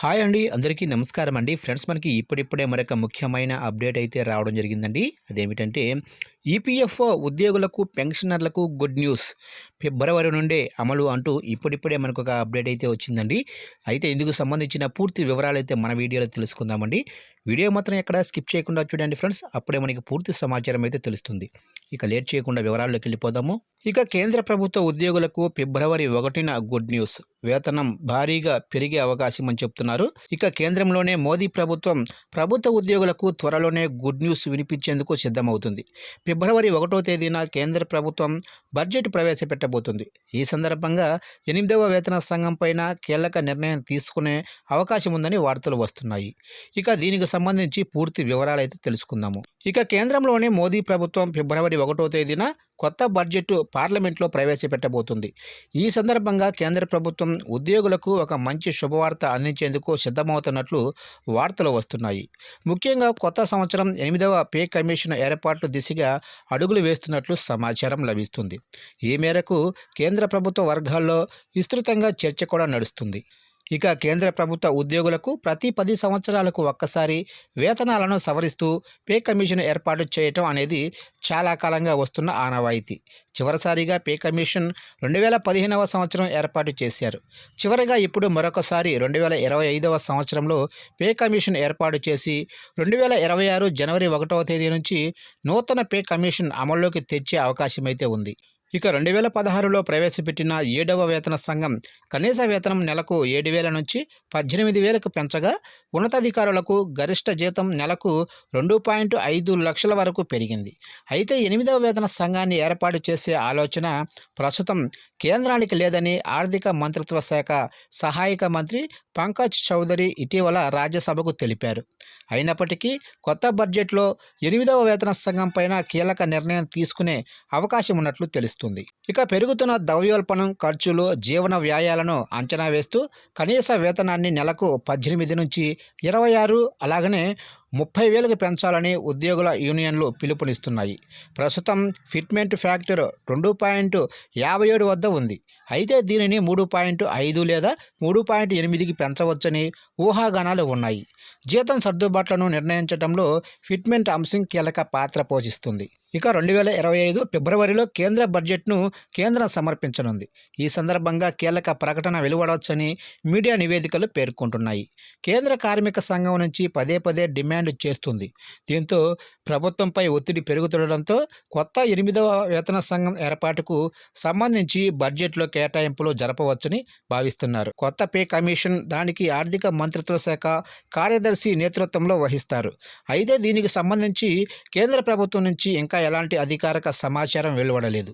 Hi అండి అందరికీ నమస్కారం అండి. ఫ్రెండ్స్ మనకి ఇప్పుడిప్పుడే మరొక ముఖ్యమైన అప్డేట్ అయితే రావడం జరిగిందండి. అదేమిటంటే ఈపీఎఫ్ఓ ఉద్యోగులకు పెన్షనర్లకు గుడ్ న్యూస్. ఫిబ్రవరి నుండే అమలు అంటూ ఇప్పుడిప్పుడే మనకు ఒక అప్డేట్ అయితే వచ్చిందండి. అయితే ఇందుకు సంబంధించిన పూర్తి వివరాలు అయితే మన వీడియోలో తెలుసుకుందామండి. వీడియో మాత్రం ఎక్కడ స్కిప్ చేయకుండా చూడండి ఫ్రెండ్స్. అప్పుడే మనకి పూర్తి సమాచారం అయితే తెలుస్తుంది. ఇక లేట్ చేయకుండా వివరాల్లోకి వెళ్ళిపోదాము. ఇక కేంద్ర ప్రభుత్వ ఉద్యోగులకు ఫిబ్రవరి ఒకటిన గుడ్ న్యూస్. వేతనం భారీగా పెరిగే అవకాశం అని చెప్తున్నారు. ఇక కేంద్రంలోనే మోదీ ప్రభుత్వం ప్రభుత్వ ఉద్యోగులకు త్వరలోనే గుడ్ న్యూస్ వినిపించేందుకు సిద్ధమవుతుంది. ఫిబ్రవరి ఒకటో తేదీన కేంద్ర ప్రభుత్వం బడ్జెట్ ప్రవేశపెట్టబోతుంది. ఈ సందర్భంగా ఎనిమిదవ వేతన సంఘం పైన కీలక నిర్ణయం తీసుకునే అవకాశం ఉందని వార్తలు వస్తున్నాయి. ఇక దీనికి సంబంధించి పూర్తి వివరాలు అయితే తెలుసుకుందాము. ఇక కేంద్రంలోనే మోదీ ప్రభుత్వం ఫిబ్రవరి ఒకటో తేదీన కొత్త బడ్జెట్ పార్లమెంట్లో ప్రవేశపెట్టబోతుంది. ఈ సందర్భంగా కేంద్ర ప్రభుత్వం ఉద్యోగులకు ఒక మంచి శుభవార్త అందించేందుకు సిద్ధమవుతున్నట్లు వార్తలు వస్తున్నాయి. ముఖ్యంగా కొత్త సంవత్సరం ఎనిమిదవ పే కమిషన్ ఏర్పాట్లు దిశగా అడుగులు వేస్తున్నట్లు సమాచారం లభిస్తుంది. ఈ మేరకు కేంద్ర ప్రభుత్వ వర్గాల్లో విస్తృతంగా చర్చ కూడా నడుస్తుంది. ఇక కేంద్ర ప్రభుత్వ ఉద్యోగులకు ప్రతి పది సంవత్సరాలకు ఒక్కసారి వేతనాలను సవరిస్తూ పే కమిషన్ ఏర్పాటు చేయటం అనేది చాలా కాలంగా వస్తున్న ఆనవాయితీ. చివరిసారిగా పే కమిషన్ రెండు వేల పదిహేనవ సంవత్సరం ఏర్పాటు చేశారు. చివరిగా ఇప్పుడు మరొకసారి రెండు వేల ఇరవై ఐదవ సంవత్సరంలో పే కమిషన్ ఏర్పాటు చేసి రెండు వేల ఇరవై ఆరు జనవరి ఒకటవ తేదీ నుంచి నూతన పే కమిషన్ అమల్లోకి తెచ్చే అవకాశమైతే ఉంది. ఇక రెండు వేల పదహారులో ప్రవేశపెట్టిన ఏడవ వేతన సంఘం కనీస వేతనం నెలకు ఏడు వేల నుంచి పద్దెనిమిది వేలకు పెంచగా ఉన్నతాధికారులకు గరిష్ట జీతం నెలకు రెండు పాయింట్ ఐదు లక్షల వరకు పెరిగింది. అయితే ఎనిమిదవ వేతన సంఘాన్ని ఏర్పాటు చేసే ఆలోచన ప్రస్తుతం కేంద్రానికి లేదని ఆర్థిక మంత్రిత్వ శాఖ సహాయక మంత్రి పంకజ్ చౌదరి ఇటీవల రాజ్యసభకు తెలిపారు. అయినప్పటికీ కొత్త బడ్జెట్లో ఎనిమిదవ వేతన సంఘం పైన కీలక నిర్ణయం తీసుకునే అవకాశం ఉన్నట్లు తెలుస్తుంది. ఇక పెరుగుతున్న ద్రవ్యోల్బణం ఖర్చులు జీవన వ్యయాలను అంచనా వేస్తూ కనీస వేతనాన్ని నెలకు పద్దెనిమిది నుంచి ఇరవై ఆరు అలాగనే ముప్పై వేలకు పెంచాలని ఉద్యోగుల యూనియన్లు పిలుపునిస్తున్నాయి. ప్రస్తుతం ఫిట్మెంట్ ఫ్యాక్టర్ రెండు పాయింట్ యాభై ఏడు వద్ద ఉంది. అయితే దీనిని మూడు పాయింట్ ఐదు లేదా మూడు పాయింట్ ఎనిమిదికి పెంచవచ్చని ఊహాగానాలు ఉన్నాయి. జీతం సర్దుబాట్లను నిర్ణయించడంలో ఫిట్మెంట్ అంశం కీలక పాత్ర పోషిస్తుంది. ఇక రెండు వేల ఇరవై ఐదు ఫిబ్రవరిలో కేంద్ర బడ్జెట్ను కేంద్రం సమర్పించనుంది. ఈ సందర్భంగా కీలక ప్రకటన వెలువడవచ్చని మీడియా నివేదికలు పేర్కొంటున్నాయి. కేంద్ర కార్మిక సంఘం నుంచి పదే పదే డిమాండ్ డిమాండ్ చేస్తుంది. దీంతో ప్రభుత్వంపై ఒత్తిడి పెరుగుతుండడంతో కొత్త ఎనిమిదవ వేతన సంఘం ఏర్పాటుకు సంబంధించి బడ్జెట్లో కేటాయింపులు జరపవచ్చని భావిస్తున్నారు. కొత్త పే కమిషన్ దానికి ఆర్థిక మంత్రిత్వ శాఖ కార్యదర్శి నేతృత్వంలో వహిస్తారు. అయితే దీనికి సంబంధించి కేంద్ర ప్రభుత్వం నుంచి ఇంకా ఎలాంటి అధికారిక సమాచారం వెలువడలేదు.